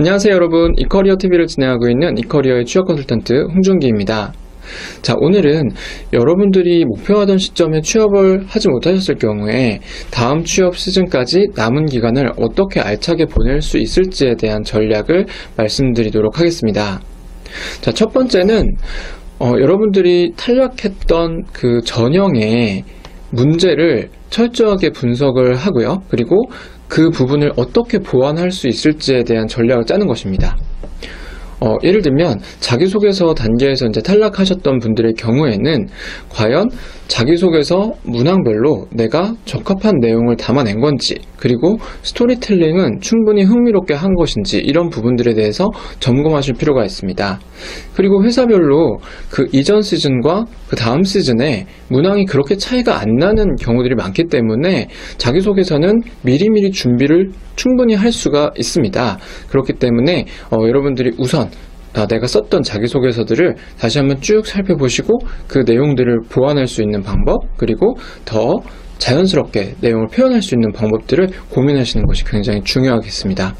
안녕하세요 여러분 이커리어 TV를 진행하고 있는 이커리어의 취업 컨설턴트 홍준기입니다. 자 오늘은 여러분들이 목표하던 시점에 취업을 하지 못하셨을 경우에 다음 취업 시즌까지 남은 기간을 어떻게 알차게 보낼 수 있을지에 대한 전략을 말씀드리도록 하겠습니다. 자 첫 번째는 어, 여러분들이 탈락했던 그 전형의 문제를 철저하게 분석을 하고요. 그리고 그 부분을 어떻게 보완할 수 있을지에 대한 전략을 짜는 것입니다. 어, 예를 들면 자기소개서 단계에서 이제 탈락하셨던 분들의 경우에는 과연 자기소개서 문항별로 내가 적합한 내용을 담아낸 건지 그리고 스토리텔링은 충분히 흥미롭게 한 것인지 이런 부분들에 대해서 점검하실 필요가 있습니다. 그리고 회사별로 그 이전 시즌과 그 다음 시즌에 문항이 그렇게 차이가 안 나는 경우들이 많기 때문에 자기소개서는 미리미리 준비를 충분히 할 수가 있습니다. 그렇기 때문에 어, 여러분들이 우선 아, 내가 썼던 자기소개서들을 다시 한번 쭉 살펴보시고 그 내용들을 보완할 수 있는 방법 그리고 더 자연스럽게 내용을 표현할 수 있는 방법들을 고민하시는 것이 굉장히 중요하겠습니다.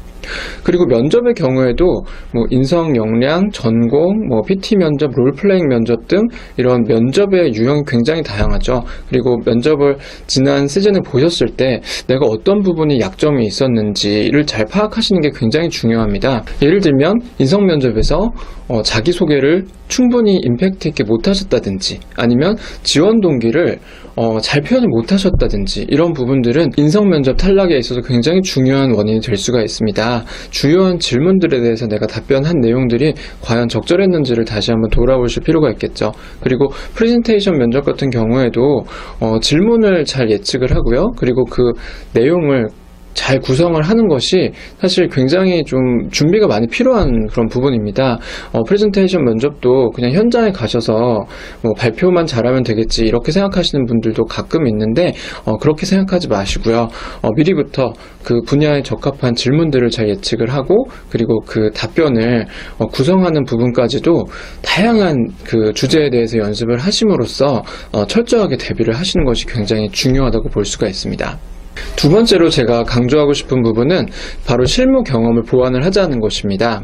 그리고 면접의 경우에도 뭐 인성 역량, 전공, 뭐 PT 면접, 롤플레잉 면접 등 이런 면접의 유형이 굉장히 다양하죠. 그리고 면접을 지난 시즌에 보셨을 때 내가 어떤 부분이 약점이 있었는지를 잘 파악하시는 게 굉장히 중요합니다. 예를 들면 인성 면접에서 어, 자기소개를 충분히 임팩트 있게 못하셨다든지 아니면 지원 동기를 어, 잘 표현을 못하셨다든지 이런 부분들은 인성 면접 탈락에 있어서 굉장히 중요한 원인이 될 수가 있습니다. 주요한 질문들에 대해서 내가 답변한 내용들이 과연 적절했는지를 다시 한번 돌아보실 필요가 있겠죠. 그리고 프레젠테이션 면접 같은 경우에도 어, 질문을 잘 예측을 하고요. 그리고 그 내용을 잘 구성을 하는 것이 사실 굉장히 좀 준비가 많이 필요한 그런 부분입니다. 어, 프레젠테이션 면접도 그냥 현장에 가셔서 뭐 발표만 잘하면 되겠지 이렇게 생각하시는 분들도 가끔 있는데 어, 그렇게 생각하지 마시고요. 어, 미리부터 그 분야에 적합한 질문들을 잘 예측을 하고 그리고 그 답변을 어, 구성하는 부분까지도 다양한 그 주제에 대해서 연습을 하심으로써 어, 철저하게 대비를 하시는 것이 굉장히 중요하다고 볼 수가 있습니다. 두 번째로 제가 강조하고 싶은 부분은 바로 실무 경험을 보완을 하자는 것입니다.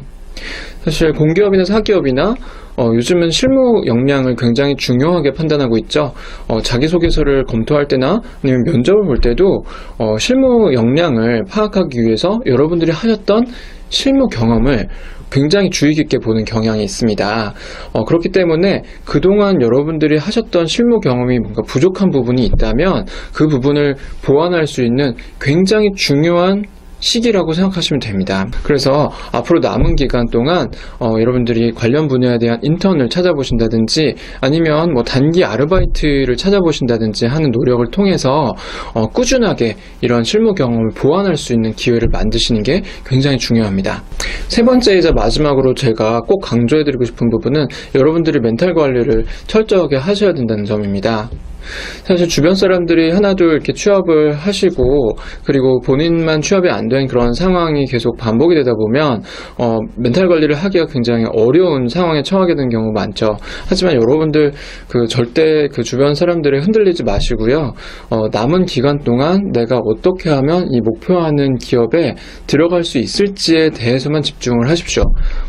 사실 공기업이나 사기업이나 어, 요즘은 실무 역량을 굉장히 중요하게 판단하고 있죠. 어, 자기소개서를 검토할 때나 아니면 면접을 볼 때도 어, 실무 역량을 파악하기 위해서 여러분들이 하셨던 실무 경험을 굉장히 주의 깊게 보는 경향이 있습니다. 어, 그렇기 때문에 그동안 여러분들이 하셨던 실무 경험이 뭔가 부족한 부분이 있다면 그 부분을 보완할 수 있는 굉장히 중요한 시기라고 생각하시면 됩니다. 그래서 앞으로 남은 기간 동안 어, 여러분들이 관련 분야에 대한 인턴을 찾아보신다든지 아니면 뭐 단기 아르바이트를 찾아보신다든지 하는 노력을 통해서 어, 꾸준하게 이런 실무 경험을 보완할 수 있는 기회를 만드시는 게 굉장히 중요합니다. 세 번째이자 마지막으로 제가 꼭 강조해드리고 싶은 부분은 여러분들이 멘탈 관리를 철저하게 하셔야 된다는 점입니다. 사실 주변 사람들이 하나둘 이렇게 취업을 하시고 그리고 본인만 취업이 안 된 그런 상황이 계속 반복이 되다 보면 어, 멘탈 관리를 하기가 굉장히 어려운 상황에 처하게 된 경우 많죠. 하지만 여러분들 그 절대 그 주변 사람들에 흔들리지 마시고요. 어, 남은 기간 동안 내가 어떻게 하면 이 목표하는 기업에 들어갈 수 있을지에 대해서만 집중을 하십시오.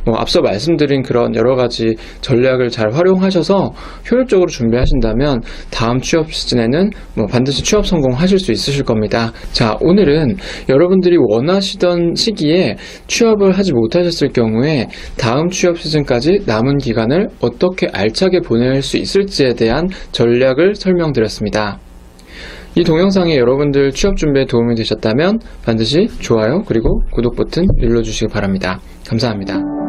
뭐 앞서 말씀드린 그런 여러 가지 전략을 잘 활용하셔서 효율적으로 준비하신다면 다음 취업 시즌에는 뭐 반드시 취업 성공하실 수 있으실 겁니다. 자, 오늘은 여러분들이 원하시던 시기에 취업을 하지 못하셨을 경우에 다음 취업 시즌까지 남은 기간을 어떻게 알차게 보낼 수 있을지에 대한 전략을 설명드렸습니다. 이 동영상이 여러분들 취업 준비에 도움이 되셨다면 반드시 좋아요 그리고 구독 버튼 눌러주시기 바랍니다. 감사합니다.